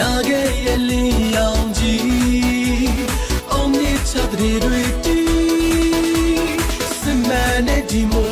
နာခဲ့ရဲ့လင်းရောင်ကြီးအောင်မြစ်ချက်တွေတွေတီးစမန်နဲ့ဒီမို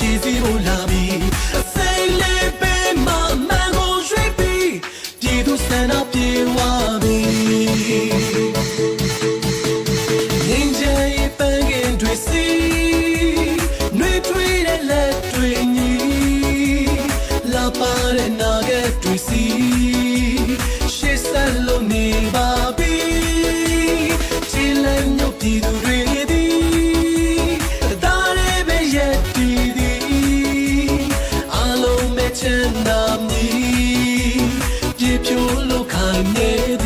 ဖြည့်စည်းဖို့လာပြီအစိမ့်လေးပေးမှမန်ကိုရွှေ့ပြီးပြည်သူစံတော့ပြေဝပြီငင်းချင်ပန်းကင်တွေစီနှွေထွေးတဲ့လက်တွေညီလာပါတဲ့နာကက်တွေစီရှေ့ဆက်လို့နေပါပြီချီလန်ညို့ပြည်သူတွေဒီဒါလေးပဲရဲ့တီ င်နာမီပြေပြိုးလို့ခံနေ